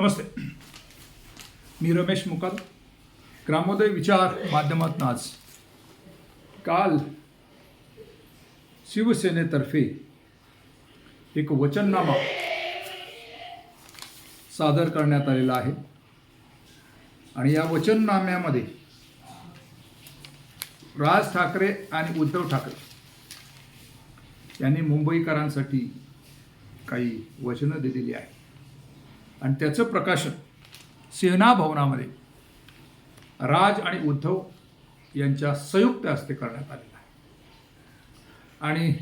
नमस्ते. मी रमेश मुकाल ग्रामोदय विचार माध्यमातून आज काल शिवसेनेतर्फे एक वचननामा सादर करण्यात आलेला आहे. आणि या वचननाम्यामध्ये राज ठाकरे आणि उद्धव ठाकरे यांनी मुंबईकरांसाठी काही वचनं दिलेली आहेत. आणि त्याचं प्रकाशन सेना भवनामध्ये राज आणि उद्धव यांच्या संयुक्त हस्ते करण्यात आलेलं आहे. आणि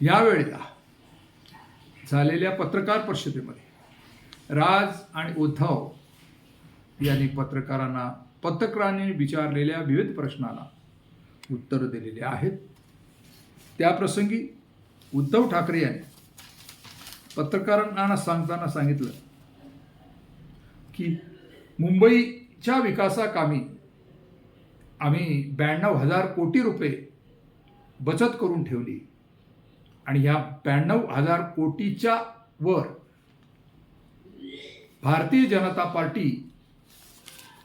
यावेळेला झालेल्या पत्रकार परिषदेमध्ये राज आणि उद्धव यांनी पत्रकारांना पत्रकारांनी विचारलेल्या विविध प्रश्नांना उत्तरं दिलेली आहेत. त्याप्रसंगी उद्धव ठाकरे यांनी पत्रकारांना सांगताना सांगितलं की मुंबईच्या विकासाकामी आम्ही ब्याण्णव हजार कोटी रुपये बचत करून ठेवली. आणि ह्या ब्याण्णव हजार कोटीच्या वर भारतीय जनता पार्टी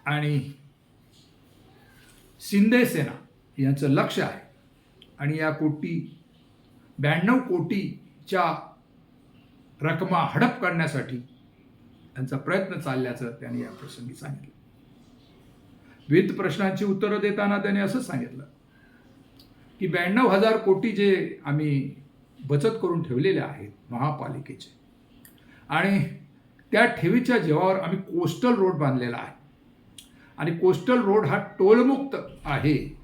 आणि शिंदे सेना यांचं लक्ष आहे. आणि या कोटी ब्याण्णव कोटीच्या रकमा हडप करण्यासाठी त्यांचा प्रयत्न चालल्याचं त्यांनी या प्रसंगी सांगितलं. विविध प्रश्नांची उत्तरं देताना त्यांनी असं सांगितलं की ब्याण्णव हजार कोटी जे आम्ही बचत करून ठेवलेले आहेत महापालिकेचे आणि त्या ठेवीच्या जेवावर आम्ही कोस्टल रोड बांधलेला आहे. आणि कोस्टल रोड हा टोलमुक्त आहे.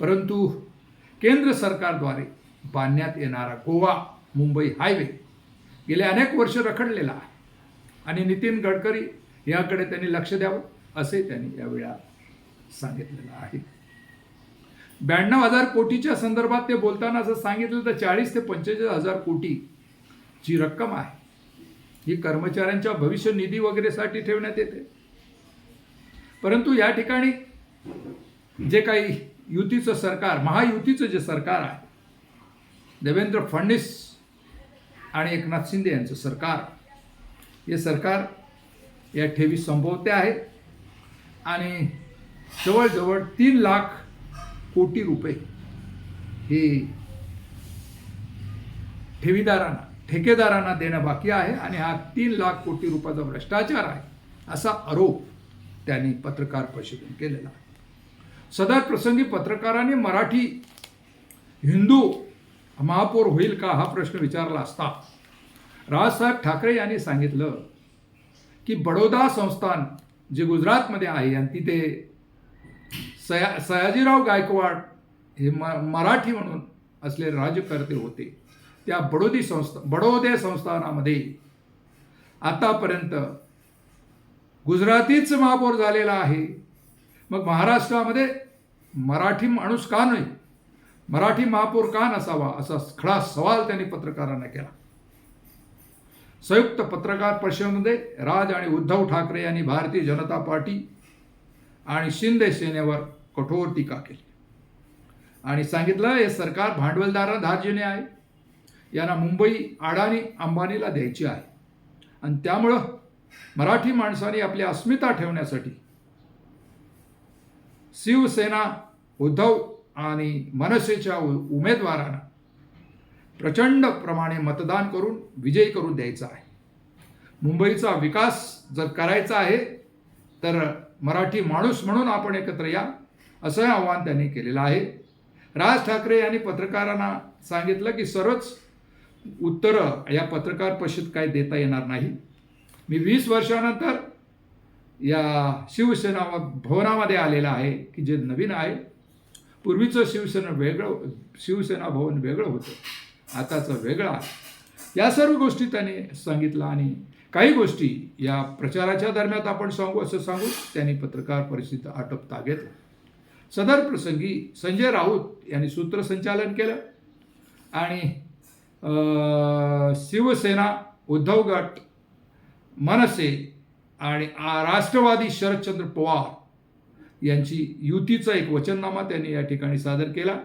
परंतु केंद्र सरकारद्वारे बांधण्यात येणारा गोवा मुंबई हायवे गेले अनेक वर्ष रखडलेला आहे. आणि नितीन गडकरी याकडे त्यांनी लक्ष द्यावं असे त्यांनी यावेळा सांगितलेलं आहे. ब्याण्णव हजार कोटीच्या संदर्भात ते बोलताना असं सांगितलं तर चाळीस ते पंचेचाळीस हजार कोटी जी रक्कम आहे. ही कर्मचाऱ्यांच्या भविष्य निधी वगैरेसाठी ठेवण्यात येते. परंतु या ठिकाणी जे काही युतीचं सरकार महायुतीचं जे सरकार आहे देवेंद्र फडणवीस आणि एकनाथ शिंदे यांचं सरकार. हे सरकार या ठेवी संभवते आहेत आणि जवळजवळ तीन लाख कोटी रुपये हे ठेवीदारांना ठेकेदारांना देणं बाकी आहे आणि हा तीन लाख कोटी रुपयाचा भ्रष्टाचार आहे असा आरोप त्यांनी पत्रकार परिषदेत केलेला आहे. सदर प्रसंगी पत्रकारांनी मराठी हिंदू महापौर होईल का हा प्रश्न विचारला असता? राजसाहेब ठाकरे यांनी सांगितलं की बडोदा संस्थान जे गुजरातमध्ये आहे आणि तिथे सया सयाजीराव गायकवाड हे म मराठी म्हणून असलेले राज्यकर्ते होते. त्या बडोदी संस्था बडोदे संस्थानामध्ये आतापर्यंत गुजरातीच महापौर झालेला आहे. मग महाराष्ट्रामध्ये मराठी माणूस का नाही? मराठी महापौर का नसावा असा खडा सवाल त्यांनी पत्रकारांना केला. संयुक्त पत्रकार परिषदेमध्ये राज आणि उद्धव ठाकरे यांनी भारतीय जनता पार्टी आणि शिंदे सेनेवर कठोर टीका केली. आणि सांगितलं हे सरकार भांडवलदारा धार्जिने आहे. यांना मुंबई अडाणी अंबानीला द्यायची आहे. आणि त्यामुळं मराठी माणसाने आपली अस्मिता ठेवण्यासाठी शिवसेना उद्धव आणि मनसेच्या उ- उमेदवारांना प्रचंड प्रमाणे मतदान करून विजयी करून द्यायचा आहे. मुंबईचा विकास जर करायचा आहे तर मराठी माणूस म्हणून आपण एकत्र या असं आव्हान त्यांनी केलेलं आहे. राज ठाकरे यांनी पत्रकारांना सांगितलं की सर्वच उत्तरं या पत्रकार परिषद काय देता येणार नाही. मी वीस वर्षानंतर या शिवसेना भवनामध्ये आलेला आहे की जे नवीन आहे पूर्वीचं शिवसेना वेगळं शिवसेना भवन वेगळं होतं. आताचं वेगळं आहे. या सर्व गोष्टी त्याने सांगितलं आणि काही गोष्टी या प्रचाराच्या दरम्यान आपण सांगू असं सांगू त्यांनी पत्रकार परिषद आटोपता घेतलं. सदर प्रसंगी संजय राऊत यांनी सूत्रसंचालन केलं आणि शिवसेना उद्धव गट मनसे आणि राष्ट्रवादी शरदचंद्र पवार यांची युतीचा एक वचननामा त्यांनी या ठिकाणी सादर केला.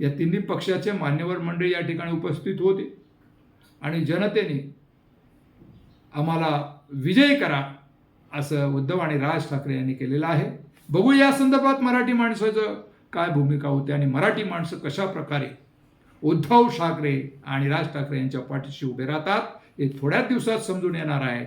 या तिन्ही पक्षाचे मान्यवर मंडळी या ठिकाणी उपस्थित होते. आणि जनतेने आम्हाला विजय करा असं उद्धव आणि राज ठाकरे यांनी केलेलं आहे. बघू या संदर्भात मराठी माणसाचं काय भूमिका होते आणि मराठी माणसं कशा प्रकारे उद्धव ठाकरे आणि राज ठाकरे यांच्या पाठीशी उभे राहतात हे थोड्याच दिवसात समजून येणार आहे.